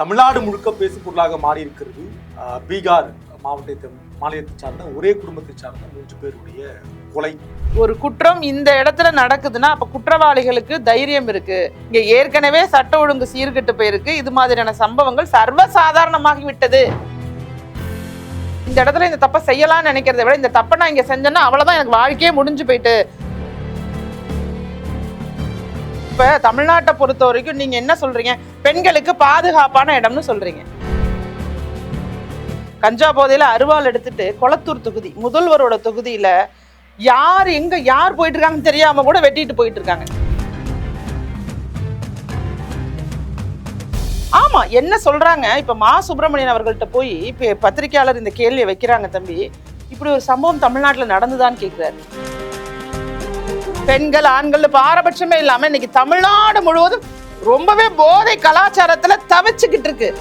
தமிழ்நாடு முழுக்க பேசு பொருளாக மாறி இருக்கிறது பீகார் மாவட்டத்தை மாநிலத்தை சார்ந்த ஒரே குடும்பத்தை சார்ந்த மூன்று பேருடைய கொலை. ஒரு குற்றம் இந்த இடத்துல நடக்குதுன்னா அப்ப குற்றவாளிகளுக்கு தைரியம் இருக்கு. இங்க ஏற்கனவே சட்ட ஒழுங்கு சீர்கெட்டு போயிருக்கு. இது மாதிரியான சம்பவங்கள் சர்வசாதாரணமாகி விட்டது இந்த இடத்துல இந்த தப்பை செய்யலாம்னு நினைக்கிறத விட இந்த தப்பை நான் இங்க செஞ்சேன்னா அவ்வளவுதான் எனக்கு வாழ்க்கையே முடிஞ்சு போயிட்டு. இப்ப தமிழ்நாட்டை பொறுத்த வரைக்கும் நீங்க என்ன சொல்றீங்க? பெண்களுக்கு பாதுகாப்பான இடம்னு சொல்றீங்க. கஞ்சா போதையில அருவாள் எடுத்துட்டு கொளத்தூர் தொகுதி முதல்வரோட தொகுதியில யார் எங்க யார் போயிட்டு இருக்காங்கன்னு தெரியாம கூட வெட்டிட்டு போயிட்டு இருக்காங்க ஆமா என்ன சொல்றாங்க? இப்ப மா சுப்பிரமணியன் அவர்கள்ட்ட போய் இப்போ பத்திரிக்கையாளர் இந்த கேள்வியை வைக்கிறாங்க தம்பி. இப்படி ஒரு சம்பவம் தமிழ்நாட்டில் நடந்துதான்னு கேட்குறாரு பெண்கள் ஆண்கள் பாரபட்சமே இல்லாம இன்னைக்கு தமிழ்நாடு முழுவதும் ரொம்பவே போதை கலாச்சாரத்துல தவிச்சுக்கிட்டு இருக்கு.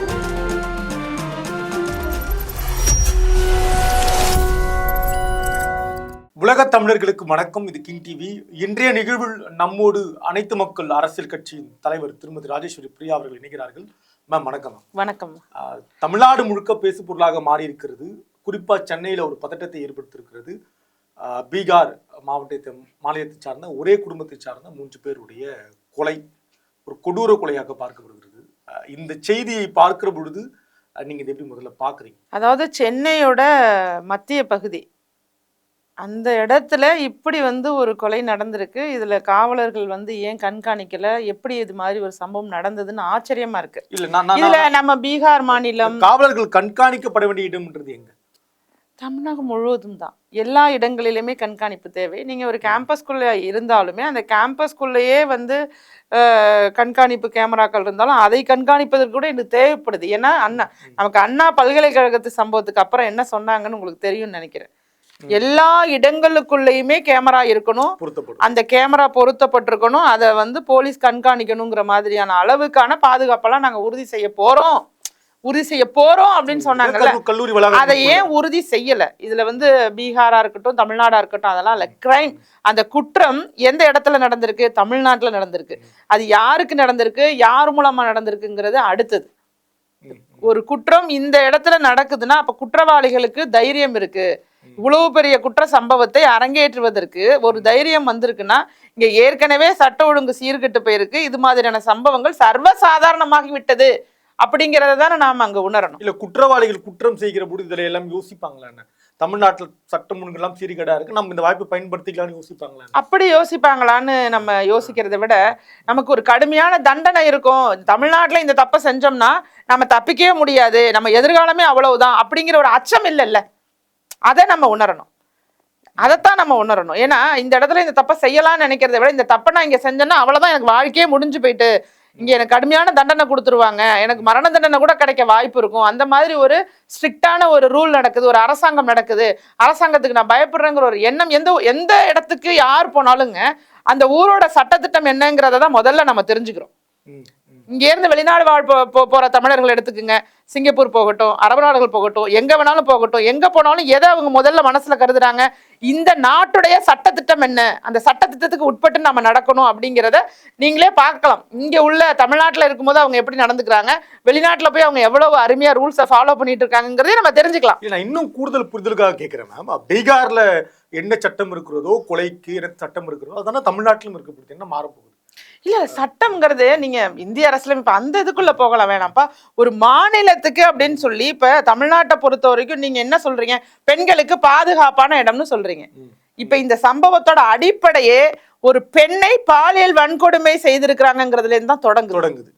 உலக தமிழர்களுக்கு வணக்கம். இது கிங் டிவி. இன்றைய நிகழ்வில் நம்மோடு அனைத்து மக்கள் அரசியல் கட்சியின் தலைவர் திருமதி ராஜேஸ்வரி பிரியா அவர்கள் இணைகிறார்கள். மேம் வணக்கம். மேம் வணக்கம். ஆஹ் தமிழ்நாடு முழுக்க பேசு பொருளாக மாறி இருக்கிறது குறிப்பா சென்னையில ஒரு பதட்டத்தை ஏற்படுத்தியிருக்கிறது. ஆஹ் பீகார் மாவட்டத்தை மாநிலத்தை சார்ந்த ஒரே குடும்பத்தை சார்ந்த மூன்று பேருடைய கொலை ஒரு கொடூர கொலையாக பார்க்கப்படுகிறது. இந்த செய்தியை பார்க்கிற பொழுது நீங்க இதை எப்படி முதல்ல பாக்குறீங்க அதாவது சென்னையோட மத்திய பகுதி. அந்த இடத்துல இப்படி வந்து ஒரு கொலை நடந்திருக்கு. இதுல காவலர்கள் வந்து ஏன் கண்காணிக்கல? எப்படி இது மாதிரி ஒரு சம்பவம் நடந்ததுன்னு ஆச்சரியமா இருக்கு. இல்ல இதுல நம்ம பீகார் மாநிலம் காவலர்கள் கண்காணிக்கப்பட வேண்டிய இடம்ன்றது எங்க? தமிழகம் முழுவதும் தான். எல்லா இடங்களிலுமே கண்காணிப்பு தேவை. நீங்க ஒரு கேம்பஸ்குள்ள இருந்தாலுமே அந்த கேம்பஸ்குள்ளேயே வந்து கண்காணிப்பு கேமராக்கள் இருந்தாலும் அதை கண்காணிப்பதற்கு கூட எனக்கு தேவைப்படுது. ஏன்னா அண்ணா நமக்கு அண்ணா பல்கலைக்கழகத்து சம்பவத்துக்கு அப்புறம் என்ன சொன்னாங்கன்னு உங்களுக்கு தெரியும்னு நினைக்கிறேன். எல்லா இடங்களுக்குள்ளேயுமே கேமரா இருக்கணும். அந்த கேமரா பொருத்தப்பட்டிருக்கணும். அதை வந்து போலீஸ் கண்காணிக்கணுங்கிற மாதிரியான அளவுக்கான பாதுகாப்பெல்லாம் நாங்க உறுதி செய்ய போறோம். உறுதி செய்ய போறோம் அப்படின்னு சொன்னாங்கல்ல. கல்லூ- கல்லூரி வளாகம் அதை ஏன் உறுதி செய்யல? இதுல வந்து பீகாரா இருக்கட்டும் தமிழ்நாடா இருக்கட்டும் அதெல்லாம் இல்ல. கிரைம் அந்த குற்றம் எந்த இடத்துல நடந்திருக்கு? தமிழ்நாட்டுல நடந்திருக்கு. அது யாருக்கு நடந்திருக்கு? யார் மூலமா நடந்திருக்குங்கிறது அடுத்தது. ஒரு குற்றம் இந்த இடத்துல நடக்குதுன்னா அப்ப குற்றவாளிகளுக்கு தைரியம் இருக்கு. இவ்வளவு பெரிய குற்ற சம்பவத்தை அரங்கேற்றுவதற்கு ஒரு தைரியம் வந்திருக்குன்னா இங்க ஏற்கனவே சட்ட ஒழுங்கு சீர்கெட்டு போயிருக்கு. இது மாதிரியான சம்பவங்கள் சர்வசாதாரணமாகி விட்டது அப்படிங்கறத தானே நாம அங்க உணரணும். இல்ல குற்றவாளிகள் குற்றம் செய்கிற போது இதுல எல்லாம் யோசிப்பாங்களா என்ன? தமிழ்நாட்டுல சட்டம் ஒழுங்கெல்லாம் சீர்கேடா இருக்கு. நம்ம இந்த வாய்ப்பை பயன்படுத்திக்கலாம்னு யோசிப்பாங்களா? அப்படி யோசிப்பாங்களான்னு நம்ம யோசிக்கிறதை விட நமக்கு ஒரு கடுமையான தண்டனை இருக்கும். தமிழ்நாட்டுல இந்த தப்பை செஞ்சோம்னா நம்ம தப்பிக்கவே முடியாது. நம்ம எதிர்காலமே அவ்வளவுதான் அப்படிங்கிற ஒரு அச்சம் இல்லைல்ல. அதை நம்ம உணரணும். அதைத்தான் நம்ம உணரணும். ஏன்னா இந்த இடத்துல இந்த தப்பை செய்யலாம்னு நினைக்கிறதை விட இந்த தப்பை நான் இங்க செஞ்சேன்னா அவ்வளவுதான் எனக்கு வாழ்க்கையே முடிஞ்சு போயிட்டு. இங்கே எனக்கு கடுமையான தண்டனை கொடுத்துருவாங்க. எனக்கு மரண தண்டனை கூட கிடைக்க வாய்ப்பு இருக்கும். அந்த மாதிரி ஒரு ஸ்ட்ரிக்டான ஒரு ரூல் நடக்குது. ஒரு அரசாங்கம் நடக்குது. அரசாங்கத்துக்கு நான் பயப்படுறேங்கிற ஒரு எண்ணம் எந்த எந்த இடத்துக்கு யார் போனாலுங்க அந்த ஊரோட சட்டத்திட்டம் என்னங்கிறத தான் முதல்ல நம்ம தெரிஞ்சுக்கிறோம். இங்கேருந்து வெளிநாடு வாழ் போ- போற தமிழர்கள் எடுத்துக்கோங்க. சிங்கப்பூர் போகட்டும் அரபு நாடுகள் போகட்டும் எங்க வேணாலும் போகட்டும் எங்க போனாலும் எதை அவங்க முதல்ல மனசுல கருதுறாங்க இந்த நாட்டுடைய சட்டத்திட்டம் என்ன? அந்த சட்டத்திட்டத்துக்கு உட்பட்டு நம்ம நடக்கணும் அப்படிங்கிறத நீங்களே பார்க்கலாம். இங்க உள்ள தமிழ்நாட்டில் இருக்கும்போது அவங்க எப்படி நடந்துக்கிறாங்க? வெளிநாட்டில் போய் அவங்க எவ்வளவு அருமையா ரூல்ஸை ஃபாலோ பண்ணிட்டு இருக்காங்கிறதே நம்ம தெரிஞ்சுக்கலாம். நான் இன்னும் கூடுதல் புரிதலுக்காக கேட்கிறேன் மேம் பீகார்ல என்ன சட்டம் இருக்கிறதோ கொலைக்கு என்ன சட்டம் இருக்கிறதோ அதான தமிழ்நாட்டிலும் இருக்கப்படுது என்ன மாறப்போகுது இல்ல சட்டம்ங்கிறது நீங்க இந்திய அரசியலமைப்பு அந்த இதுக்குள்ள போகலாம் வேணாம்ப்பா. ஒரு மாநிலத்துக்கு அப்படின்னு சொல்லி இப்ப தமிழ்நாட்டை பொறுத்த வரைக்கும் நீங்க என்ன சொல்றீங்க? பெண்களுக்கு பாதுகாப்பான இடம்னு சொல்றீங்க. ம். இப்ப இந்த சம்பவத்தோட அடிப்படையே ஒரு பெண்ணை பாலியல் வன்கொடுமை செய்திருக்கிறாங்கிறதுல இருந்து தான் தொடங்குது. தொடங்குது.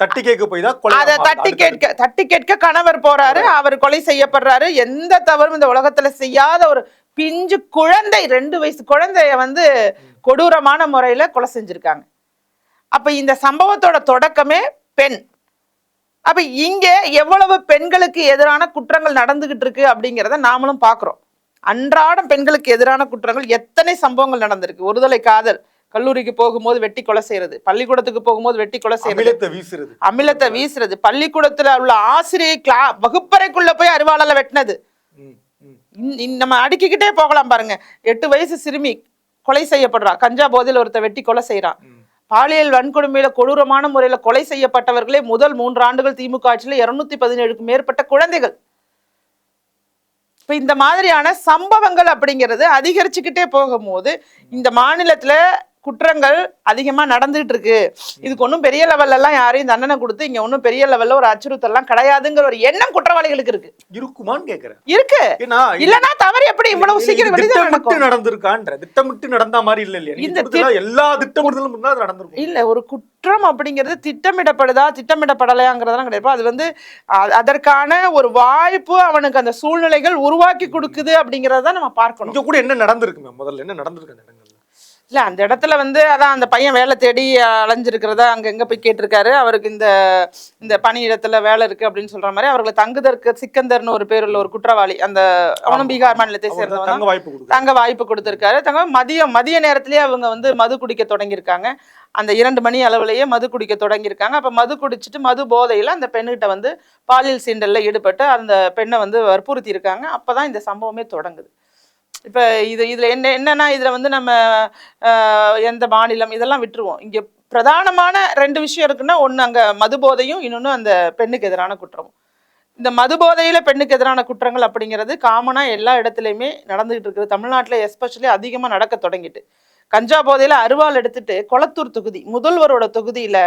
தட்டி கேட்க போய் தான் அதை தட்டி கேட்க தட்டி கேட்க கணவர் போறாரு அவர் கொலை செய்யப்படுறாரு. எந்த தவறும் இந்த உலகத்துல செய்யாத ஒரு பிஞ்சு குழந்தை ரெண்டு வயசு குழந்தைய வந்து கொடூரமான முறையில கொலை செஞ்சிருக்காங்க. அப்ப இந்த சம்பவத்தோட தொடக்கமே பெண். அப்ப இங்க எவ்வளவு பெண்களுக்கு எதிரான குற்றங்கள் நடந்துகிட்டு இருக்கு அப்படிங்கிறத நாமளும் பாக்குறோம். அன்றாடம் பெண்களுக்கு எதிரான குற்றங்கள் எத்தனை சம்பவங்கள் நடந்திருக்கு? ஒருதலை காதல் கல்லூரிக்கு போகும்போது வெட்டி கொலை செய்யறது பள்ளிக்கூடத்துக்கு போகும்போது வெட்டி கொலை செய்யறது அமிலத்தை வீசுறது. அமிலத்தை வீசுறது பள்ளிக்கூடத்துல உள்ள ஆசிரியை கிளா வகுப்பறைக்குள்ள போய் அறிவாளால வெட்டினது. நம்ம அடுக்கிக்கிட்டே போகலாம் பாருங்க. எட்டு வயசு சிறுமி கொலை செய்யப்படுறா. கஞ்சா போதையில ஒருத்த வெட்டி கொலை செய்யறான். பாலியல் வன்கொடுமையில கொடூரமான முறையில கொலை செய்யப்பட்டவர்களே முதல் மூன்று ஆண்டுகள் திமுக ஆட்சியில் இருநூத்தி பதினேழுக்கு மேற்பட்ட குழந்தைகள். இப்ப இந்த மாதிரியான சம்பவங்கள் அப்படிங்கிறது அதிகரிச்சுக்கிட்டே போகும்போது இந்த மாநிலத்துல குற்றங்கள் அதிகமா நடந்துகிட்டு இருக்கு இதுக்கு ஒன்றும் பெரிய லெவல்ல எல்லாம் யாரையும் தண்டனை கொடுத்து இங்க ஒன்றும் பெரிய லெவல்ல ஒரு அச்சுறுத்தல்லாம் கிடையாதுங்கிற ஒரு எண்ணம் குற்றவாளிகளுக்கு இருக்கு. இருக்குமான்னு கேக்குறேன். இருக்கு. ஏன்னா இல்லனா தவறு எப்படி இவ்வளவு சீக்கிரம் திட்டமிட்டு நடந்திருக்கான்ற திட்டமிட்டு நடந்த மாதிரி இல்ல இல்லையா? இந்த எல்லா திட்டமிடுதலும் நடந்திருக்கும். இல்ல ஒரு குற்றம் அப்படிங்கிறது திட்டமிடப்படுதா திட்டமிடப்படலையாங்கிறதெல்லாம் கிடையாது. அது வந்து அதற்கான ஒரு வாய்ப்பு அவனுக்கு அந்த சூழ்நிலைகள் உருவாக்கி கொடுக்குது அப்படிங்கறத நம்ம பார்க்கணும். இங்க கூட என்ன நடந்திருக்கு முதல்ல என்ன நடந்திருக்கு இல்ல அந்த இடத்துல வந்து அதான் அந்த பையன் வேலை தேடி அலைஞ்சிருக்கிறதா அங்க எங்க போய் கேட்டிருக்காரு. அவருக்கு இந்த இந்த பணியிடத்துல வேலை இருக்கு அப்படின்னு சொல்ற மாதிரி அவர்களை தங்குதற்கு சிக்கந்தர்னு ஒரு பேர் உள்ள ஒரு குற்றவாளி அந்த அவனும் பீகார் மாநிலத்தை சேர்ந்தவன் தங்க வாய்ப்பு கொடுக்கு தங்க வாய்ப்பு கொடுத்திருக்காரு. தங்க மதியம் மதிய நேரத்திலேயே அவங்க வந்து மது குடிக்க தொடங்கியிருக்காங்க. அந்த இரண்டு மணி அளவுலயே மது குடிக்க தொடங்கியிருக்காங்க. அப்ப மது குடிச்சிட்டு மது போதையில அந்த பெண்ணுகிட்ட வந்து பாலியல் சீண்டல்ல ஈடுபட்டு அந்த பெண்ணை வந்து வற்புறுத்தி இருக்காங்க அப்பதான் இந்த சம்பவமே தொடங்குது. இப்போ இது இதில் என்ன என்னன்னா இதில் வந்து நம்ம எந்த மாநிலம் இதெல்லாம் விட்டுருவோம். இங்கே பிரதானமான ரெண்டு விஷயம் இருக்குன்னா ஒன்று அங்கே மது போதையும் இன்னொன்று அந்த பெண்ணுக்கு எதிரான குற்றமும். இந்த மது போதையில் பெண்ணுக்கு எதிரான குற்றங்கள் அப்படிங்கிறது காமனாக எல்லா இடத்துலையுமே நடந்துகிட்டு இருக்குது. தமிழ்நாட்டில் எஸ்பெஷலி அதிகமாக நடக்க தொடங்கிட்டு. கஞ்சா போதையில் அருவாள் எடுத்துட்டு கொளத்தூர் தொகுதி முதல்வரோட தொகுதியில்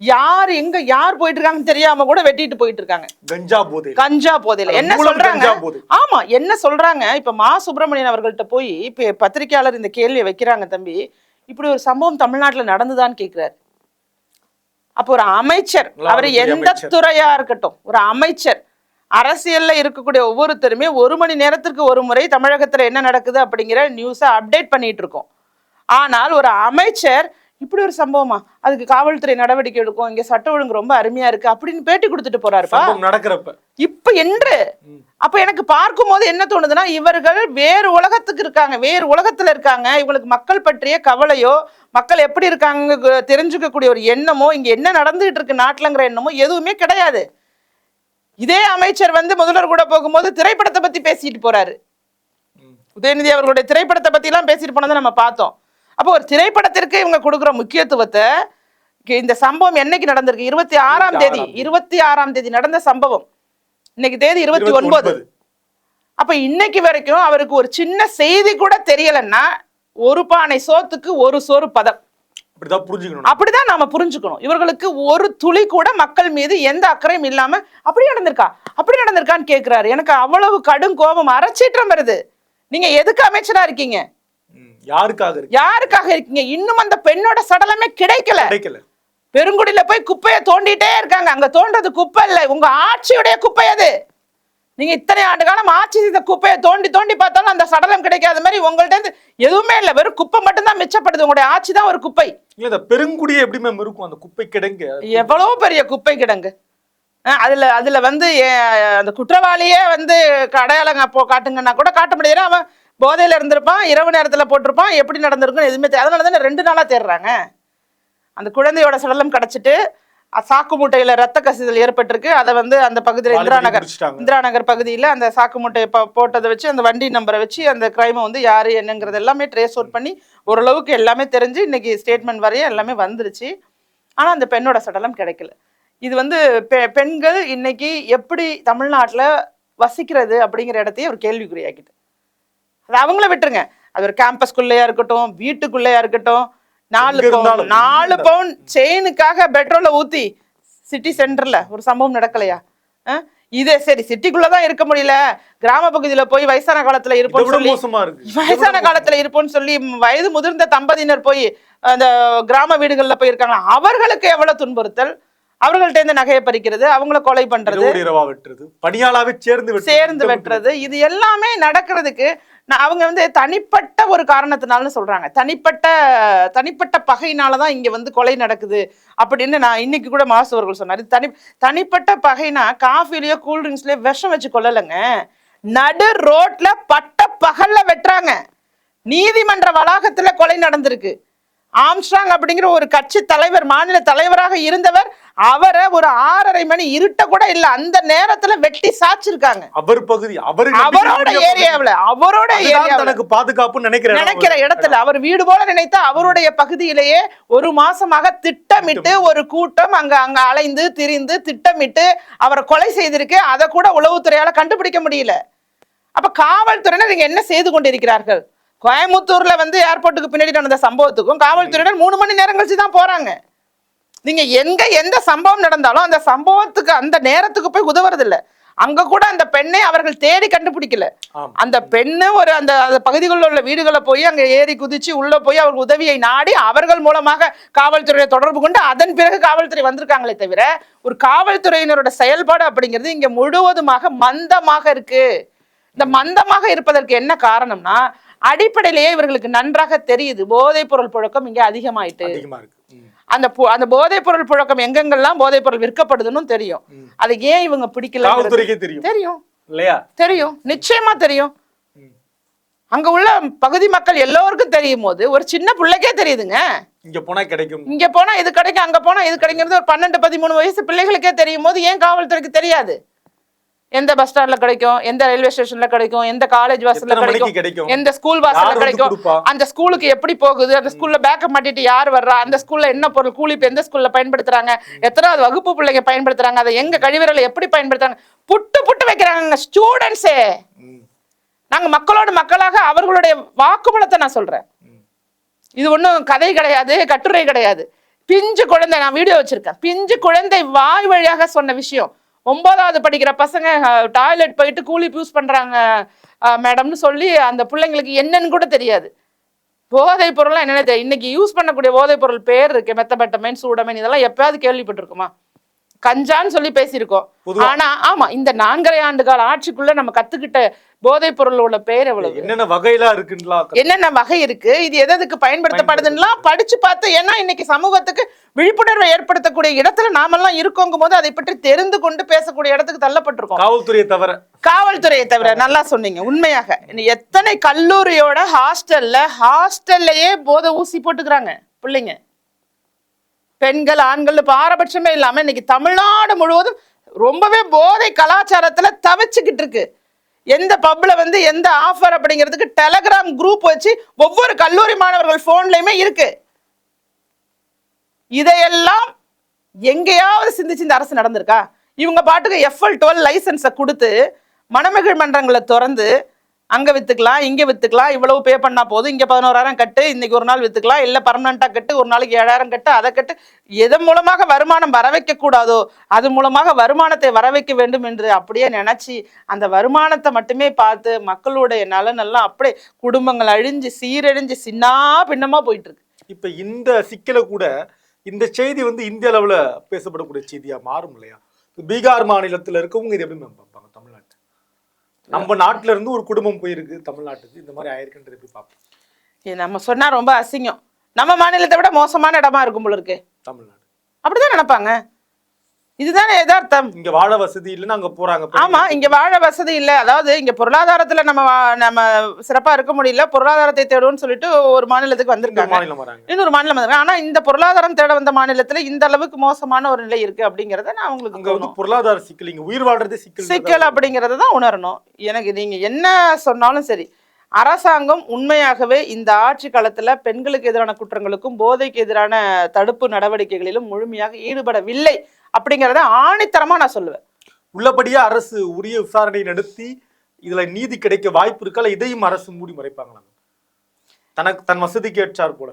யார் எங்க யார் போயிட்டு இருக்காங்கன்னு தெரியாம கூட வெட்டிட்டு போயிட்டு இருக்காங்க கஞ்சா போதை கஞ்சா போதையில. என்ன சொல்றாங்க? ஆமா என்ன சொல்றாங்க? இப்ப மா சுப்பிரமணியன் அவர்கள்ட்ட போய் இப்ப பத்திரிக்கையாளர் இந்த கேள்வியை வைக்கிறாங்க தம்பி. இப்படி ஒரு சம்பவம் தமிழ்நாட்டுல நடந்துதான்னு கேக்குறாரு. அப்போ ஒரு அமைச்சர் அவர் எந்த. துறையா இருக்கட்டும் ஒரு அமைச்சர் அரசியல்ல இருக்கக்கூடிய ஒவ்வொருத்தருமே ஒரு மணி நேரத்திற்கு ஒரு முறை தமிழகத்துல என்ன நடக்குது அப்படிங்கிற நியூஸை அப்டேட் பண்ணிட்டு இருக்கோம். ஆனால் ஒரு அமைச்சர் இப்படி ஒரு சம்பவமா? அதுக்கு காவல்துறை நடவடிக்கை எடுக்கும். இங்க சட்ட ஒழுங்கு ரொம்ப அருமையா இருக்கு. அப்படின்னு பேட்டி கொடுத்துட்டு போறாருப்பா. நடக்கிறப்ப. இப்ப என்று. அப்ப எனக்கு பார்க்கும்போது என்ன தோணுதுன்னா இவர்கள் வேறு உலகத்துக்கு இருக்காங்க. வேறு உலகத்துல இருக்காங்க. இவங்களுக்கு மக்கள் பற்றிய கவலையோ மக்கள் எப்படி இருக்காங்க தெரிஞ்சுக்கக்கூடிய ஒரு எண்ணமோ இங்க என்ன நடந்துகிட்டு இருக்கு நாட்டுலங்கிற எண்ணமோ எதுவுமே கிடையாது. இதே அமைச்சர் வந்து முதல்வர் கூட போகும்போது திரைப்படத்தை பத்தி பேசிட்டு போறாரு. உதயநிதி அவர்களுடைய திரைப்படத்தை பத்தி எல்லாம் பேசிட்டு போனதை நம்ம பார்த்தோம். அப்போ ஒரு திரைப்படத்திற்கு இவங்க கொடுக்குற முக்கியத்துவத்தை இந்த சம்பவம் என்னைக்கு நடந்திருக்கு? இருபத்தி ஆறாம் தேதி. தேதி. இருபத்தி ஆறாம் தேதி நடந்த சம்பவம். இன்னைக்கு தேதி இருபத்தி ஒன்பது. அப்ப இன்னைக்கு வரைக்கும் அவருக்கு ஒரு சின்ன செய்தி கூட தெரியலன்னா ஒரு பானை சோத்துக்கு ஒரு சோறு பதம். அப்படிதான் புரிஞ்சுக்கணும். அப்படிதான் நாம புரிஞ்சுக்கணும். இவர்களுக்கு ஒரு துளி கூட மக்கள் மீது எந்த அக்கறையும் இல்லாம அப்படி நடந்திருக்கா? அப்படி நடந்திருக்கான்னு கேக்குறாரு. எனக்கு அவ்வளவு கடும் கோபம். அரைச்சீற்றம் வருது. நீங்க எதுக்கு அமைச்சரா இருக்கீங்க. யாருக்காக யாருக்காக இருக்கீங்க? இன்னும் அந்த பெண்ணோட சடலமே கிடைக்கல. கிடைக்கல. பெருங்குடியில போய் குப்பையை தோண்டிட்டே இருக்காங்க. அங்க தோன்றது குப்பை இல்ல. உங்க ஆட்சியுடைய குப்பை அது. நீங்க இத்தனை ஆண்டு காலம் ஆட்சி செய்த குப்பையை தோண்டி தோண்டி பார்த்தாலும் அந்த சடலம் கிடைக்காத மாதிரி உங்கள்ட்ட இருந்து எதுவுமே இல்ல. வெறும் குப்பை மட்டும்தான் மிச்சப்படுது. உங்களுடைய ஆட்சி தான் ஒரு குப்பை. இல்ல இந்த பெருங்குடியே எப்படி மேம் இருக்கும்? அந்த குப்பை கிடங்க. எவ்வளவு பெரிய குப்பை கிடங்கு? அதுல அதுல வந்து அந்த குற்றவாளியே வந்து அடையாளங்க போ காட்டுங்கன்னா கூட காட்ட முடியாது அவன் போதையில இருந்திருப்பான் இரவு நேரத்துல போட்டிருப்பான் எப்படி நடந்திருக்கும் எதுவுமே அதனால தானே ரெண்டு நாளா தேடுறாங்க. அந்த குழந்தையோட சடலம் கிடைச்சிட்டு சாக்கு மூட்டையில ரத்த கசிதல் ஏற்பட்டிருக்கு. அதை வந்து அந்த பகுதியில் இந்திரா நகர் இந்திரா நகர் பகுதியில் அந்த சாக்கு மூட்டையை போட்டதை வச்சு அந்த வண்டி நம்பரை வச்சு அந்த கிரைமை வந்து யாரு என்னங்கிறது எல்லாமே ட்ரேஸ் அவுட் பண்ணி ஓரளவுக்கு எல்லாமே தெரிஞ்சு இன்னைக்கு ஸ்டேட்மெண்ட் வரைய எல்லாமே வந்துருச்சு. ஆனால் அந்த பெண்ணோட சடலம் கிடைக்கல. இது வந்து பெ பெண்கள் இன்னைக்கு எப்படி தமிழ்நாட்டில் வசிக்கிறது அப்படிங்கிற இடத்தையே ஒரு கேள்விக்குறியாக்கிட்டு. அது அவங்கள விட்டுருங்க. அது ஒரு கேம்பஸ்குள்ளேயா இருக்கட்டும் வீட்டுக்குள்ளேயா இருக்கட்டும் நாலு பவுன் நாலு பவுன் செயினுக்காக பெட்ரோலை ஊத்தி சிட்டி சென்டர்ல ஒரு சம்பவம் நடக்கலையா? இதே சரி சிட்டிக்குள்ள தான் இருக்க முடியல. கிராம பகுதியில போய் வயசான காலத்துல சொல்லி இருக்கு. வயசான காலத்துல இருப்போம்னு சொல்லி வயது முதிர்ந்த தம்பதியினர் போய் அந்த கிராம வீடுகள்ல போய் இருக்காங்க அவர்களுக்கு எவ்வளவு துன்புறுத்தல்? அவர்கள்ட்ட இருந்து நகையை பறிக்கிறது அவங்கள கொலை பண்றது பணியாளாவே சேர்ந்து. சேர்ந்து வெட்டுறது இது எல்லாமே நடக்கிறதுக்கு நான் அவங்க வந்து தனிப்பட்ட ஒரு காரணத்தினாலும் சொல்றாங்க. தனிப்பட்ட தனிப்பட்ட பகையினால தான் இங்கே வந்து கொலை நடக்குது அப்படின்னு நான் இன்னைக்கு கூட மாசு அவர்கள் சொன்னாரு. தனி தனிப்பட்ட பகைனா காஃபிலேயோ கூல்ட்ரிங்க்ஸ்லயோ விஷம் வச்சு கொல்லலைங்க. நடு ரோட்ல பட்ட பகல்ல வெட்டுறாங்க. நீதிமன்ற வளாகத்துல கொலை நடந்திருக்கு. ஆம்ஸ்ட்ராங் அப்படிங்கிற ஒரு கட்சி தலைவர் மாநில தலைவராக இருந்தவர் அவரை ஒரு ஆறரை மணி இருட்ட கூட இல்ல அந்த நேரத்துல வெட்டி சாச்சிருக்காங்க. அவர் பகுதி அவரு அவரோட ஏரியாவுல அவரோட ஏரியாவுல. தனக்கு பாதுகாப்புன்னு நினைக்கிறேன் நினைக்கிற இடத்துல அவர் வீடு போல நினைத்த அவருடைய பகுதியிலேயே ஒரு மாசமாக திட்டமிட்டு. ஒரு கூட்டம் அங்க அங்க அலைந்து திரிந்து திட்டமிட்டு அவரை கொலை செய்திருக்கு. அதை கூட உளவுத்துறையால கண்டுபிடிக்க முடியல. அப்ப காவல்துறையினர் இங்க என்ன செய்து கொண்டிருக்கிறார்கள்? கோயம்புத்தூர்ல வந்து ஏர்போர்ட்டுக்கு பின்னாடி நடந்த சம்பவத்துக்கும் காவல்துறையினர் மூணு மணி நேரம் கழிச்சு தான் போறாங்க. நீங்க எங்க எந்த சம்பவம் நடந்தாலும் அந்த சம்பவத்துக்கு அந்த நேரத்துக்கு போய் உதவுறது இல்ல அங்க கூட அந்த பெண்ணை அவர்கள் தேடி கண்டுபிடிக்கல. அந்த பெண்ணு ஒரு அந்த அந்த பகுதிகளில் உள்ள வீடுகளை போய் அங்க ஏறி குதிச்சு உள்ள போய் அவர் உதவியை நாடி அவர்கள் மூலமாக காவல்துறையை தொடர்பு கொண்டு அதன் பிறகு காவல்துறை வந்திருக்காங்களே தவிர ஒரு காவல்துறையினரோட செயல்பாடு அப்படிங்கிறது இங்க முழுவதுமாக மந்தமாக இருக்கு. இந்த மந்தமாக இருப்பதற்கு என்ன காரணம்னா அடிப்படையிலேயே இவர்களுக்கு நன்றாக தெரியுது. போதைப் பொருள் புழக்கம் இங்க அதிகமாயிட்டு. அதிகமா இருக்கு. ம். அந்த பு- அந்த போதைப் பொருள் புழக்கம் எங்கெங்கெல்லாம் போதைப் பொருள் விற்கப்படுதுன்னு தெரியும். அதை ஏன் இவங்க பிடிக்கல தெரியும். தெரியும். இல்லையா? தெரியும். நிச்சயமா தெரியும். அங்க உள்ள பகுதி மக்கள் எல்லோருக்கும் தெரியும் போது ஒரு சின்ன பிள்ளைக்கே தெரியுதுங்க. இங்க போனா கிடைக்கும். இங்க போனா இது கிடைக்கும் அங்க போனா இது கிடைக்கிறது ஒரு பன்னெண்டு பதிமூணு வயசு பிள்ளைகளுக்கே தெரியும் போது ஏன் காவல்துறைக்கு தெரியாது? எந்த பஸ் ஸ்டாண்ட்ல கிடைக்கும்? எந்த ரயில்வே ஸ்டேஷன்ல கிடைக்கும்? எந்த காலேஜ் வாசல்ல கிடைக்கும்? எந்த ஸ்கூல் வாசல்ல கிடைக்கும்? அந்த ஸ்கூலுக்கு எப்படி போகுது? அந்த ஸ்கூல்ல பேக்கப் மாட்டிட்டு யார் வர்றா? அந்த ஸ்கூல்ல என்ன பொருள்? கூலி இப்ப எந்த ஸ்கூல்ல பயன்படுத்துறாங்க? எத்தனாவது வகுப்பு பிள்ளைங்க பயன்படுத்துறாங்க? அதை எங்க கழிவறையில எப்படி பயன்படுத்துறாங்க? புட்டு புட்டு வைக்கிறாங்க ஸ்டூடெண்ட்ஸே. நாங்க மக்களோட மக்களாக அவர்களுடைய வாக்குமூலத்தை நான் சொல்றேன். இது ஒண்ணும் கதை கிடையாது கட்டுரை கிடையாது. பிஞ்சு குழந்தை நான் வீடியோ வச்சிருக்கேன். பிஞ்சு குழந்தை வாய் வழியாக சொன்ன விஷயம். ஒன்பதாவது படிக்கிற பசங்க டாய்லெட் போயிட்டு கூலி யூஸ் பண்றாங்க மேடம்னு சொல்லி அந்த பிள்ளைங்களுக்கு என்னன்னு கூட தெரியாது. போதைப் பொருள்லாம் என்னென்ன இன்னைக்கு யூஸ் பண்ணக்கூடிய போதைப் பொருள் பேர் இருக்கு. மெத்தபெட்டமைன் சூடமைன் இதெல்லாம் எப்பயாவது கேள்விப்பட்டிருக்குமா? கஞ்சான்னு சொல்லி பேசியிருக்கோம். ஆனா ஆமா இந்த நான்கரை ஆண்டு கால ஆட்சிக்குள்ள நம்ம கத்துக்கிட்ட போதைப் பொருளோட பேர் எவ்வளவு? என்னென்ன வகையெல்லாம் இருக்குங்களா என்னென்ன வகை இருக்கு இது எது எதுக்கு பயன்படுத்தப்படுதுலாம் படிச்சு பார்த்து ஏன்னா இன்னைக்கு சமூகத்துக்கு விழிப்புணர்வை ஏற்படுத்தக்கூடிய இடத்துல நாமெல்லாம் இருக்கோங்கும் போது அதை பற்றி தெரிந்து கொண்டு பேசக்கூடிய இடத்துக்கு தள்ளப்பட்டிருக்கோம். காவல்துறையை தவிர. காவல்துறையை தவிர நல்லா சொன்னீங்க உண்மையாக. எத்தனை கல்லூரியோட ஹாஸ்டல்ல ஹாஸ்டல்லையே போதை ஊசி போட்டுக்கிறாங்க பிள்ளைங்க. பெண்கள் ஆண்கள் பாரபட்சமே இல்லாம இன்னைக்கு தமிழ்நாடு முழுவதும் ரொம்பவே போதை கலாச்சாரத்துல தவிச்சுக்கிட்டு இருக்கு. எந்த பப்ல வந்து எந்த ஆஃபர் அப்படிங்கிறதுக்கு டெலகிராம் குரூப் வச்சு ஒவ்வொரு கல்லூரி மாணவர்கள் ஃபோன்லேயுமே இருக்கு. இதையெல்லாம் எங்கேயாவது சிந்திச்சு இந்த அரசு நடந்திருக்கா? இவங்க பாட்டுக்கு எஃப்எல் டுவெல் லைசன்ஸை கொடுத்து மணமகிழ் மன்றங்களை திறந்து அங்க வித்துக்கலாம் இங்க வித்துக்கலாம் இவ்வளவு பே பண்ணா போதும். இங்க பதினோராயிரம் கட்டு இன்னைக்கு ஒரு நாள் வித்துக்கலாம். இல்ல பர்மனண்டா கட்டு ஒரு நாளைக்கு ஏழாயிரம் கட்டு அதை கட்டு. எதன் மூலமாக வருமானம் வர வைக்க கூடாதோ அது மூலமாக வருமானத்தை வர வைக்க வேண்டும் என்று அப்படியே நினைச்சு அந்த வருமானத்தை மட்டுமே பார்த்து மக்களுடைய நலனெல்லாம் அப்படியே குடும்பங்கள் அழிஞ்சு சீரழிஞ்சு சின்னா பின்னமா போயிட்டு இருக்கு இப்ப இந்த சிக்கலை கூட இந்த செய்தி வந்து இந்திய அளவுல பேசப்படக்கூடிய செய்தியா மாறும் இல்லையா? பீகார் மாநிலத்துல இருக்கவங்க இது எப்படி நம்ப நம்ம நாட்டுல இருந்து ஒரு குடும்பம் போயிருக்கு தமிழ்நாட்டுக்கு. இந்த மாதிரி ஆயிருக்குன்றது எப்படி பார்ப்போம். நம்ம சொன்னா ரொம்ப அசிங்கம். நம்ம மாநிலத்தை விட மோசமான இடமா இருக்கும் போல இருக்கு. தமிழ்நாடு. அப்படிதான் நினைப்பாங்க. இதுதானே யதார்த்தம். இங்க வாழ வசதி இல்லைன்னு அங்க போறாங்க ஆமா இங்க வாழ வசதி இல்ல. அதாவது இங்க பொருளாதாரத்துல நம்ம நம்ம சிறப்பா இருக்க முடியல. பொருளாதாரத்தை தேடுவோம்னு சொல்லிட்டு ஒரு மாநிலத்துக்கு வந்திருக்காங்க. இன்னொரு மாநிலம் வந்திருக்காங்க. ஆனா இந்த பொருளாதாரம் தேட வந்த மாநிலத்துல இந்த அளவுக்கு மோசமான ஒரு நிலை இருக்கு அப்படிங்கறத நான் உங்களுக்கு அங்க வந்து. பொருளாதார சிக்கல் இங்க உயிர் வாழ்றதே சிக்கல் சிக்கல் அப்படிங்கறத தான் உணரணும். எனக்கு நீங்க என்ன சொன்னாலும் சரி அரசாங்கம் உண்மையாகவே இந்த ஆட்சி காலத்துல பெண்களுக்கு எதிரான குற்றங்களுக்கும் போதைக்கு எதிரான தடுப்பு நடவடிக்கைகளிலும் முழுமையாக ஈடுபடவில்லை. அப்படிங்கறத ஆணித்தரமா நான் சொல்லுவேன். உள்ளபடியே அரசு உரிய விசாரணை நடத்தி இதுல நீதி கிடைக்க வாய்ப்பு இருக்கா? இல்ல இதையும் அரசு மூடி மறைப்பாங்களா? தனக்கு தன் வசதிக்கு ஏற்றார் போல.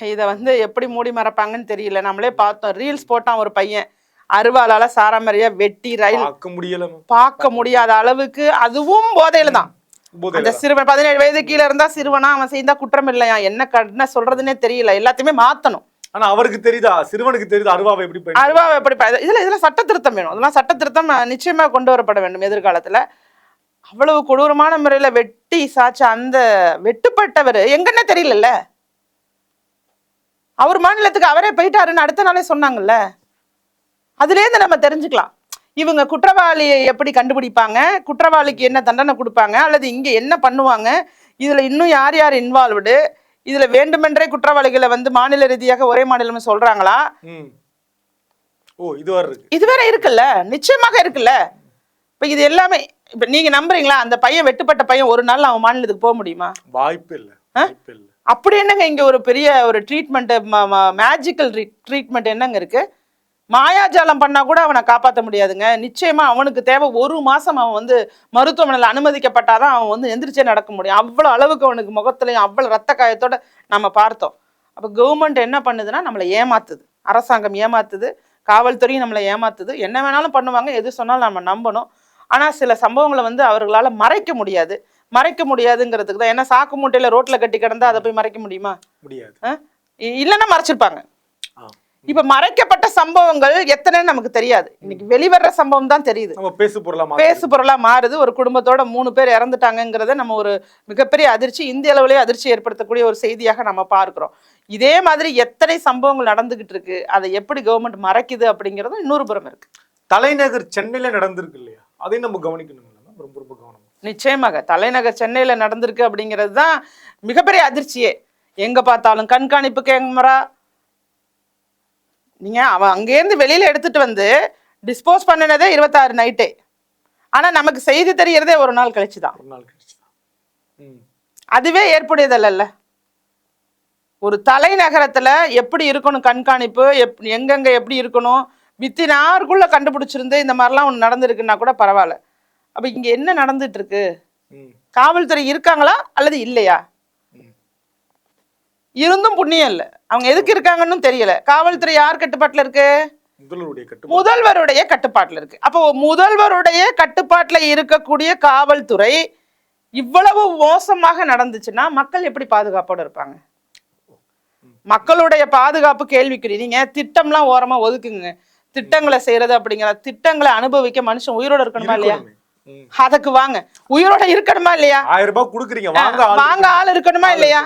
இதை வந்து எப்படி மூடி மறைப்பாங்கன்னு தெரியல. நம்மளே பார்த்தோம். ரீல்ஸ் போட்டான் ஒரு பையன். அருவாளால சாராமரியா வெட்டி ரயில் பார்க்க முடியல. பார்க்க முடியாத அளவுக்கு அதுவும் போதையில தான். அந்த சிறுவன் பதினேழு வயது கீழே இருந்தா சிறுவனா அவன் செய்தா குற்றம் இல்லையா என்ன க- என்ன சொல்றதுன்னே தெரியல. எல்லாத்தையுமே மாத்தணும். ஆனா அவருக்கு தெரியுதா? சிறுவனுக்கு தெரியுதா அருவாவை எப்படி அருவாவை எப்படி இதுல இதுல சட்ட திருத்தம் வேணும். அதெல்லாம் சட்ட திருத்தம் நிச்சயமா கொண்டு வரப்பட வேண்டும் எதிர்காலத்துல. அவ்வளவு கொடூரமான முறையில வெட்டி சாச்ச அந்த வெட்டுப்பட்டவர் எங்கன்னே தெரியலல்ல? அவர் மாநிலத்துக்கு அவரே போயிட்டாருன்னு அடுத்த நாளே சொன்னாங்கல்ல? அதுலேருந்து நம்ம தெரிஞ்சுக்கலாம். இவங்க குற்றவாளியை எப்படி கண்டுபிடிப்பாங்க? குற்றவாளிக்கு என்ன தண்டனை கொடுப்பாங்க? அல்லது இங்க என்ன பண்ணுவாங்க? இதுல இன்னும் யார் யார் இன்வால்வ்டு இதுல வேண்டுமென்றே குற்றவாளிகளை வந்து மாநில ரீதியாக ஒரே மாநிலம் சொல்றாங்களா? ஓ இது வேற இருக்கு. இது வேற இருக்குல்ல? நிச்சயமாக இருக்குல்ல? இப்ப இது எல்லாமே இப்ப நீங்க நம்புறீங்களா? அந்த பையன் வெட்டுப்பட்ட பையன் ஒரு நாள் அவன் மாநிலத்துக்கு போக முடியுமா? வாய்ப்பு இல்ல அப்படி என்னங்க இங்க ஒரு பெரிய ஒரு ட்ரீட்மெண்ட் மேஜிக்கல் ட்ரீட்மெண்ட் என்னங்க இருக்கு? மாயாஜாலம் பண்ணா கூட அவனை காப்பாற்ற முடியாதுங்க. நிச்சயமா அவனுக்கு தேவை ஒரு மாசம் அவன் வந்து மருத்துவமனையில் அனுமதிக்கப்பட்டாதான் அவன் வந்து எந்திரிச்சே நடக்க முடியும். அவ்வளோ அளவுக்கு அவனுக்கு முகத்துலையும் அவ்வளோ ரத்த காயத்தோட நம்ம பார்த்தோம். அப்போ கவர்மெண்ட் என்ன பண்ணுதுன்னா நம்மளை ஏமாத்துது. அரசாங்கம் ஏமாத்துது. காவல்துறையும் நம்மளை ஏமாத்துது. என்ன வேணாலும் பண்ணுவாங்க எது சொன்னாலும் நம்ம நம்பணும். ஆனால் சில சம்பவங்களை வந்து அவர்களால் மறைக்க முடியாது. மறைக்க முடியாதுங்கிறதுக்கு தான். ஏன்னா சாக்கு மூட்டையில் ரோட்டில் கட்டி கிடந்தா அதை போய் மறைக்க முடியுமா? முடியாது. இல்லைன்னா மறைச்சிருப்பாங்க. இப்ப மறைக்கப்பட்ட சம்பவங்கள் எத்தனைன்னு நமக்கு தெரியாது. இன்னைக்கு வெளிவர்ற சம்பவம் தான் தெரியுது. பேசு பொருளா பேசு பொருளா மாறுது. ஒரு குடும்பத்தோட மூணு பேர் இறந்துட்டாங்கங்கிறத நம்ம ஒரு மிகப்பெரிய அதிர்ச்சி இந்திய அளவிலே அதிர்ச்சி ஏற்படுத்தக்கூடிய ஒரு செய்தியாக நம்ம பார்க்கிறோம். இதே மாதிரி எத்தனை சம்பவங்கள் நடந்துகிட்டு இருக்கு? அதை எப்படி கவர்மெண்ட் மறைக்குது அப்படிங்கறதும் இன்னொரு புறம் இருக்கு. தலைநகர் சென்னையில நடந்திருக்கு இல்லையா? அதையும் நம்ம கவனிக்கணும் ரொம்ப ரொம்ப கவனம். நிச்சயமாக. தலைநகர் சென்னையில நடந்திருக்கு அப்படிங்கிறது தான் மிகப்பெரிய அதிர்ச்சியே. எங்க பார்த்தாலும் கண்காணிப்பு கேமரா நீங்க அவன் அங்கேருந்து வெளியில எடுத்துட்டு வந்து டிஸ்போஸ் பண்ணினதே இருபத்தாறு நைட்டே ஆனா நமக்கு செய்தி தெரியறதே ஒரு நாள் கழிச்சு தான். ஒரு நாள் கழிச்சு தான். அதுவே ஏற்புடையதல்ல ஒரு தலைநகரத்துல எப்படி இருக்கணும் கண்காணிப்பு எப் எங்கெங்க எப்படி இருக்கணும் வித்தின் ஆறுக்குள்ள கண்டுபிடிச்சிருந்து இந்த மாதிரிலாம் ஒன்று நடந்திருக்குன்னா கூட பரவாயில்ல. அப்ப இங்க என்ன நடந்துட்டு இருக்கு? காவல்துறை இருக்காங்களா அல்லது இல்லையா. இருந்தும் புண்ணியம் இல்லை. அவங்க எதுக்கு இருக்காங்கன்னு தெரியல. காவல்துறை யார் கட்டுப்பாட்டுல இருக்கு? முதல்வருடைய கட்டுப்பாடு. முதல்வருடைய கட்டுப்பாட்டுல இருக்கு. அப்போ முதல்வருடைய கட்டுப்பாட்டுல இருக்கக்கூடிய காவல்துறை இவ்வளவு மோசமாக நடந்துச்சுன்னா மக்கள் எப்படி பாதுகாப்போட இருப்பாங்க? மக்களுடைய பாதுகாப்பு கேள்விக்குறி. நீங்க திட்டம்லாம் ஓரமா ஒதுக்குங்க. திட்டங்களை செய்யறது அப்படிங்கிற திட்டங்களை அனுபவிக்க மனுஷன் உயிரோட இருக்கணுமா இல்லையா. அதுக்கு வாங்க. உயிரோட இருக்கணுமா இல்லையா? ஆயிரம் ரூபாய் கொடுக்குறீங்க. வாங்க ஆள் வாங்க ஆள் இருக்கணுமா இல்லையா?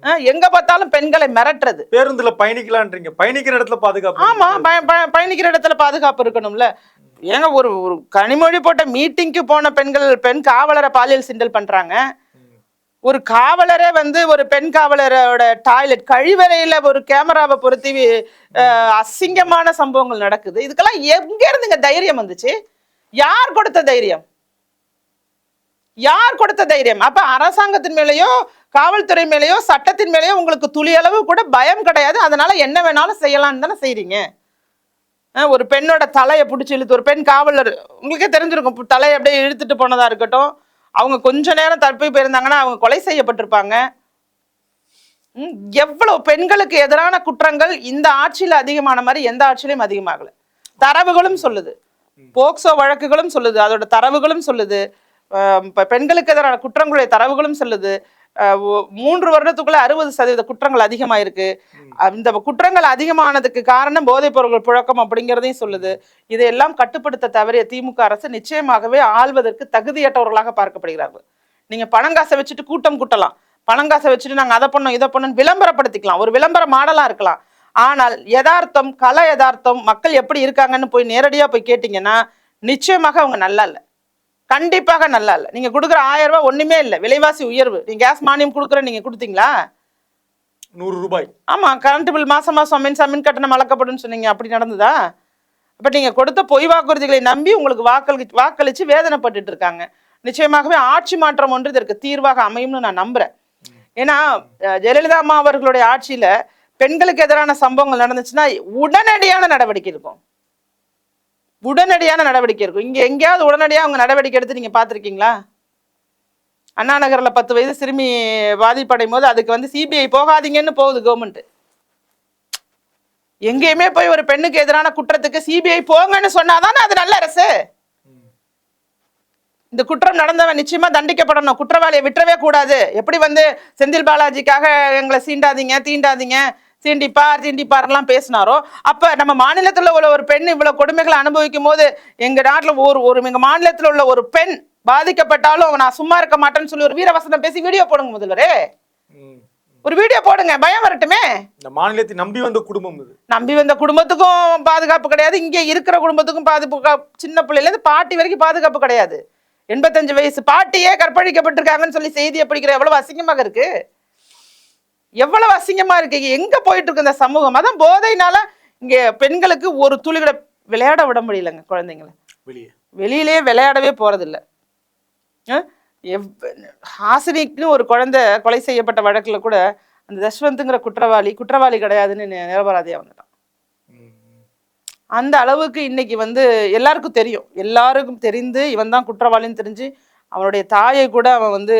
எங்க பார்த்தாலும் பெண்களை மிரட்டுறது. பேருந்துல பயணிக்கலான்றீங்க. பயணிக்கிற இடத்துல பாதுகாப்பு ஆமா பய- பய- பயணிக்கிற இடத்துல பாதுகாப்பு இருக்கணும்ல. ஏங்க ஒரு ஒரு கனிமொழி போட்ட மீட்டிங்க்கு போன பெண்கள் பெண் காவலரை பாலியல் சிண்டல் பண்றாங்க. ஒரு காவலரே வந்து ஒரு பெண் காவலரோட டாய்லெட் கழிவறையில ஒரு கேமராவை பொருத்தி அசிங்கமான சம்பவங்கள் நடக்குது. இதுக்கெல்லாம் எங்க இருந்துங்க தைரியம் வந்துச்சு? யார் கொடுத்த தைரியம்? யார் கொடுத்த தைரியம்? அப்ப அரசாங்கத்தின் மேலேயோ காவல்துறை மேலேயோ சட்டத்தின் மேலேயோ உங்களுக்கு துளி அளவு கூட பயம் கிடையாது. அதனால என்ன வேணாலும் செய்யலாம்னு தானே செய்றீங்க? ஒரு பெண்ணோட தலையை பிடிச்சி இழுத்து ஒரு பெண் காவலர் உங்களுக்கே தெரிஞ்சிருக்கும் தலையை அப்படியே இழுத்துட்டு போனதா இருக்கட்டும். அவங்க கொஞ்ச நேரம் தப்பி போயிருந்தாங்கன்னா அவங்க கொலை செய்யப்பட்டிருப்பாங்க. எவ்வளவு பெண்களுக்கு எதிரான குற்றங்கள் இந்த ஆட்சியில அதிகமான மாதிரி எந்த ஆட்சியிலையும் அதிகமாகல. தரவுகளும் சொல்லுது. போக்சோ வழக்குகளும் சொல்லுது. அதோட தரவுகளும் சொல்லுது. பெண்களுக்கு எதிரான குற்றங்களுடைய தரவுகளும் சொல்லுது. மூன்று வருடத்துக்குள்ள அறுபது சதவீத குற்றங்கள் அதிகமாயிருக்கு. இந்த குற்றங்கள் அதிகமானதுக்கு காரணம் போதைப் பொருட்கள் புழக்கம் அப்படிங்கிறதையும் சொல்லுது. இதையெல்லாம் கட்டுப்படுத்த தவறிய திமுக அரசு நிச்சயமாகவே ஆள்வதற்கு தகுதியற்றவர்களாக பார்க்கப்படுகிறார்கள். நீங்க பணங்காசை வச்சுட்டு கூட்டம் கூட்டலாம். பணங்காசை வச்சுட்டு நாங்க அதை பண்ணோம் இதை பண்ணோம் விளம்பரப்படுத்திக்கலாம். ஒரு விளம்பர மாடலா இருக்கலாம். ஆனால் யதார்த்தம் கல யதார்த்தம் மக்கள் எப்படி இருக்காங்கன்னு போய் நேரடியா போய் கேட்டீங்கன்னா நிச்சயமாக அவங்க நல்லா இல்லை. கண்டிப்பாக நல்லா இல்லை. நீங்க கொடுக்குற ஆயிரம் ரூபாய் ஒண்ணுமே இல்லை. விலைவாசி உயர்வு. நீங்க கேஸ் மானியம் கொடுக்குற நீங்க கொடுத்தீங்களா? நூறு ரூபாய். ஆமா கரண்ட் பில் மாசம் மாசம் மின்சா மின் கட்டணம் வழங்கப்படும்னு சொன்னீங்க. அப்படி நடந்ததா? அப்ப நீங்க கொடுத்த பொய் வாக்குறுதிகளை நம்பி உங்களுக்கு வாக்களி வாக்களிச்சு வேதனைப்பட்டுட்டு இருக்காங்க. நிச்சயமாகவே ஆட்சி மாற்றம் ஒன்று இதற்கு தீர்வாக அமையும்னு நான் நம்புறேன். ஏன்னா ஜெயலலிதா அம்மா அவர்களுடைய ஆட்சியில பெண்களுக்கு எதிரான சம்பவங்கள் நடந்துச்சுன்னா உடனடியான நடவடிக்கை இருக்கும். உடனடியான நடவடிக்கை இருக்கும். இங்கே எங்கேயாவது உடனடியாக அவங்க நடவடிக்கை எடுத்து நீங்கள் பார்த்துருக்கீங்களா? அண்ணா நகரில் பத்து வயது சிறுமி பாதிப்படையும் போது அதுக்கு வந்து சிபிஐ போகாதீங்கன்னு போகுது கவர்மெண்ட் எங்கேயுமே போய் ஒரு பெண்ணுக்கு எதிரான குற்றத்துக்கு சிபிஐ போங்கன்னு சொன்னாதானே அது நல்ல அரசு? இந்த குற்றம் நடந்தவன் நிச்சயமா தண்டிக்கப்படணும். குற்றவாளியை விட்டுறவே கூடாது. எப்படி வந்து செந்தில் பாலாஜிக்காக எங்களை சீண்டாதீங்க தீண்டாதீங்க? சீண்டிப்பார் தீண்டிப்பார்லாம் பேசினாரோ அப்ப நம்ம மாநிலத்துல உள்ள ஒரு பெண் இவ்வளவு கொடுமைகளை அனுபவிக்கும் போது எங்க நாட்டுல ஒரு ஒரு எங்க மாநிலத்துல உள்ள ஒரு பெண் பாதிக்கப்பட்டாலும் நான் சும்மா இருக்க மாட்டேன்னு சொல்லி ஒரு வீரவசனம் பேசி வீடியோ போடுங்க முதல்வரே. ஒரு வீடியோ போடுங்க பயம் வரட்டுமே. இந்த மாநிலத்தை நம்பி வந்த குடும்பம் இது. நம்பி வந்த குடும்பத்துக்கும் பாதுகாப்பு கிடையாது இங்கே இருக்கிற குடும்பத்துக்கும் பாதுகாப்பு சின்ன பிள்ளையிலேருந்து பாட்டி வரைக்கும் பாதுகாப்பு கிடையாது. எண்பத்தஞ்சு வயசு பாட்டியே கற்பழிக்கப்பட்டிருக்காங்கன்னு சொல்லி செய்தியை படிக்கிற எவ்வளவு அசிங்கமாக இருக்கு. எவ்வளவு அசிங்கமா இருக்கு? எங்க போயிட்டு இருக்கு இந்த சமூகம்? அதான் போதைனால இங்க பெண்களுக்கு ஒரு துளி கூட விளையாட விட முடியலங்க குழந்தைங்கள. வெளியே. வெளியிலே விளையாடவே போறதில்ல. ஹாசினிக்குன்னு ஒரு குழந்தை கொலை செய்யப்பட்ட வழக்குல கூட அந்த தஷ்வந்த்ங்கிற குற்றவாளி குற்றவாளி கிடையாதுன்னு நி- நிரபராதியா வந்துட்டான். அந்த அளவுக்கு இன்னைக்கு வந்து எல்லாருக்கும் தெரியும். எல்லாருக்கும் தெரிந்து இவன் தான் குற்றவாளின்னு தெரிஞ்சு அவனுடைய தாயை கூட அவன் வந்து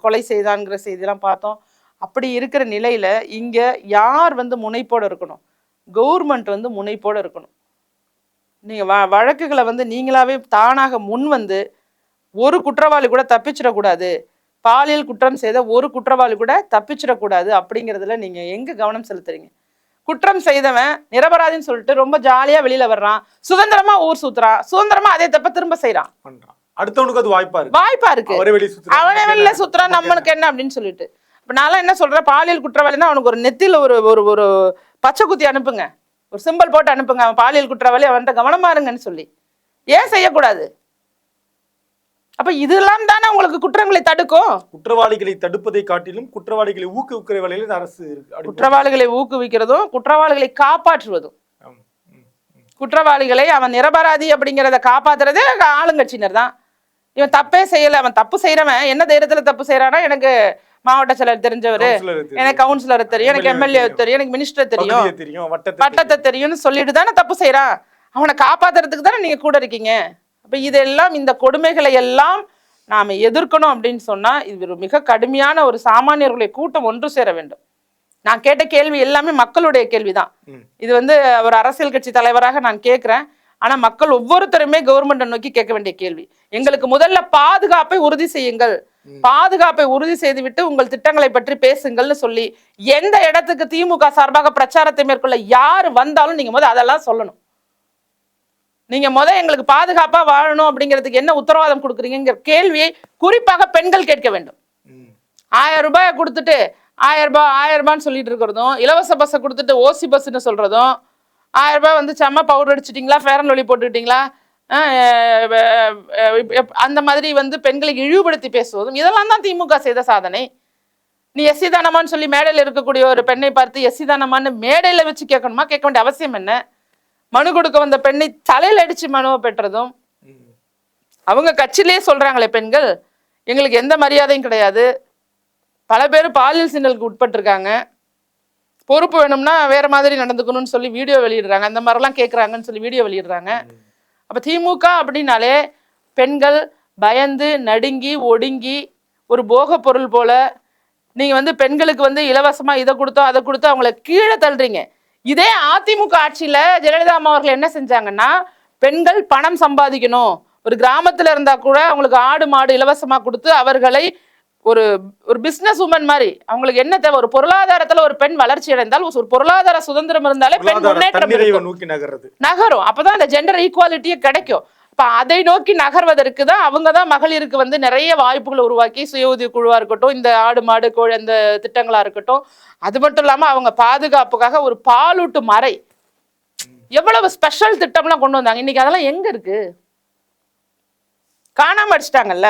கொலை செய்தான்ங்கிற செய்திலாம் பார்த்தோம். அப்படி இருக்கிற நிலையில இங்க யார் வந்து முனைப்போட இருக்கணும்? கவர்மெண்ட் வந்து முனைப்போட இருக்கணும். நீங்க வ வழக்குகளை வந்து நீங்களாவே தானாக முன் வந்து ஒரு குற்றவாளி கூட தப்பிச்சிடக்கூடாது. பாலியல் குற்றம் செய்த ஒரு குற்றவாளி கூட தப்பிச்சிடக்கூடாது அப்படிங்கிறதுல நீங்க எங்க கவனம் செலுத்துறீங்க? குற்றம் செய்தவன் நிரபராதின்னு சொல்லிட்டு ரொம்ப ஜாலியா வெளியில வர்றான். சுதந்திரமா ஊர் சுத்துறான். சுதந்திரமா அதே தப்ப திரும்ப செய்றான். பண்றான். அடுத்தவனுக்கு அது வாய்ப்பா இருக்கு. வாய்ப்பா இருக்கு. அவனே வெளில சுத்துறான். நம்மளுக்கு என்ன அப்படின்னு சொல்லிட்டு. இப்ப நான்லாம் என்ன சொல்றேன் பாலியல் குற்றவாளின்னா அவனுக்கு ஒரு நெத்தியில ஒரு ஒரு ஒரு பச்சை குத்தி அனுப்புங்க. ஒரு சிம்பல் போட்டு அனுப்புங்க அவன் பாலியல் குற்றவாளி அவன்கிட்ட கவனமா இருங்கன்னு சொல்லி. ஏன் செய்யக்கூடாது? அப்ப இதெல்லாம் தானே உங்களுக்கு குற்றங்களை தடுக்கும். குற்றவாளிகளை தடுப்பதை காட்டிலும் குற்றவாளிகளை ஊக்குவிக்கிற வேலையில அரசு குற்றவாளிகளை ஊக்குவிக்கிறதும் குற்றவாளிகளை காப்பாற்றுவதும். குற்றவாளிகளை அவன் நிரபராதி அப்படிங்கிறத காப்பாத்துறதே ஆளுங்கட்சியினர் தான். இவன் தப்பே செய்யல அவன் தப்பு செய்யறவன் என்ன தைரியத்துல தப்பு செய்யறானா எனக்கு மாவட்ட செயலர் தெரிஞ்சவர். எனக்கு கவுன்சிலர் தெரியும் எனக்கு எம்எல்ஏ தெரியும். எனக்கு மினிஸ்டர் தெரியும். வட்டத்தை பட்டத்தை தெரியும்னு சொல்லிட்டு தானே தப்பு செய்றான் அவனை காப்பாத்துறதுக்கு தானே நீங்க கூட இருக்கீங்க? அப்ப இதெல்லாம் இந்த கொடுமைகளை எல்லாம் நாம எதிர்க்கணும் அப்படின்னு சொன்னா இது ஒரு மிக கடுமையான ஒரு சாமானியர்களுடைய கூட்டம் ஒன்று சேர வேண்டும். நான் கேட்ட கேள்வி எல்லாமே மக்களுடைய கேள்விதான். இது வந்து ஒரு அரசியல் கட்சி தலைவராக நான் கேட்கிறேன் ஆனா மக்கள் ஒவ்வொருத்தருமே கவர்மெண்ட்டை நோக்கி கேட்க வேண்டிய கேள்வி. எங்களுக்கு முதல்ல பாதுகாப்பை உறுதி செய்யுங்கள். பாதுகாப்பை உறுதி செய்துவிட்டு உங்கள் திட்டங்களை பற்றி பேசுங்கள்னு சொல்லி எந்த இடத்துக்கு திமுக சார்பாக பிரச்சாரத்தை மேற்கொள்ள யார் வந்தாலும் நீங்க முத அதெல்லாம் சொல்லணும் நீங்க முத எங்களுக்கு பாதுகாப்பா வாழணும் அப்படிங்கிறதுக்கு என்ன உத்தரவாதம் கொடுக்குறீங்கிற கேள்வியை குறிப்பாக பெண்கள் கேட்க வேண்டும். ஆயிரம் ரூபாயை கொடுத்துட்டு ஆயிரம் ரூபாய் ஆயிரம் ரூபான்னு சொல்லிட்டு இருக்கிறதும் இலவச பஸ்ஸை கொடுத்துட்டு ஓசி பஸ்ன்னு சொல்றதும் ஆயிரம் ரூபாய் வந்து செம்ம பவுடர் அடிச்சிட்டிங்களா ஃபேர் அண்ட் லவ்லி போட்டுக்கிட்டீங்களா அந்த மாதிரி வந்து பெண்களை இழிவுபடுத்தி பேசுவதும் இதெல்லாம் தான் திமுக செய்த சாதனை. நீ எஸ்சி தானமான்னு சொல்லி மேடையில் இருக்கக்கூடிய ஒரு பெண்ணை பார்த்து எஸ்சி தானமான்னு மேடையில் வச்சு கேட்கணுமா? கேட்க வேண்டிய அவசியம் என்ன? மனு கொடுக்க வந்த பெண்ணை தலையில் அடித்து மனுவை பெற்றதும் அவங்க கட்சியிலே சொல்கிறாங்களே பெண்கள் எங்களுக்கு எந்த மரியாதையும் கிடையாது. பல பேர் பாலியல் சின்னலுக்கு உட்பட்டிருக்காங்க. பொறுப்பு வேணும்னா வேற மாதிரி நடந்துக்கணும்னு சொல்லி வீடியோ வெளியிடுறாங்க. அந்த மாதிரிலாம் கேட்குறாங்கன்னு சொல்லி வீடியோ வெளியிடுறாங்க. அப்போ திமுக அப்படின்னாலே பெண்கள் பயந்து நடுங்கி ஒடுங்கி ஒரு போக பொருள் போல நீங்கள் வந்து பெண்களுக்கு வந்து இலவசமாக இதை கொடுத்தோ அதை கொடுத்தோ அவங்கள கீழே தள்ளுறீங்க. இதே அதிமுக ஆட்சியில் ஜெயலலிதா அம்மா அவர்கள் என்ன செஞ்சாங்கன்னா பெண்கள் பணம் சம்பாதிக்கணும். ஒரு கிராமத்தில் இருந்தால் கூட அவங்களுக்கு ஆடு மாடு இலவசமாக கொடுத்து அவர்களை ஒரு ஒரு பிசினஸ் உமன் மாதிரி. அவங்களுக்கு என்ன தேவை? ஒரு பொருளாதாரத்துல ஒரு பெண் வளர்ச்சி அடைந்தால் ஒரு பொருளாதார சுதந்திரம் இருந்தாலே பெண் முன்னேற்றம். நோக்கி நகர்றது. நகரும். அப்பதான் அந்த ஜெண்டர் ஈக்குவாலிட்டியே கிடைக்கும். அப்ப அதை நோக்கி நகர்வதற்கு தான் அவங்க தான் மகளிருக்கு வந்து நிறைய வாய்ப்புகளை உருவாக்கி சுய உதவி குழுவா இருக்கட்டும் இந்த ஆடு மாடு கோழி அந்த திட்டங்களா இருக்கட்டும். அது மட்டும் இல்லாம அவங்க பாதுகாப்புக்காக ஒரு பாலூட்டு மறை. எவ்வளவு ஸ்பெஷல் திட்டம்லாம் கொண்டு வந்தாங்க. இன்னைக்கு அதெல்லாம் எங்க இருக்கு? காணாம அடிச்சிட்டாங்கல்ல?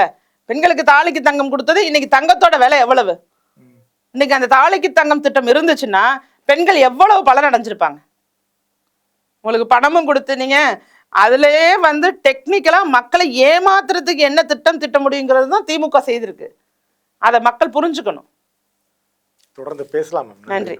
பெண்களுக்கு தாலிக்கு தங்கம் கொடுத்தது இன்னைக்கு தங்கத்தோட விலை எவ்வளவு. இன்னைக்கு அந்த தாலிக்கு தங்கம் திட்டம் இருந்துச்சுன்னா பெண்கள் எவ்வளவு பலன் அடைஞ்சிருப்பாங்க? உங்களுக்கு பணமும் கொடுத்து நீங்க அதுலயே வந்து டெக்னிக்கலா மக்களை ஏமாத்துறதுக்கு என்ன திட்டம் திட்ட முடியுங்கிறது தான் திமுக செய்திருக்கு. அதை மக்கள் புரிஞ்சுக்கணும். தொடர்ந்து பேசலாம். நன்றி.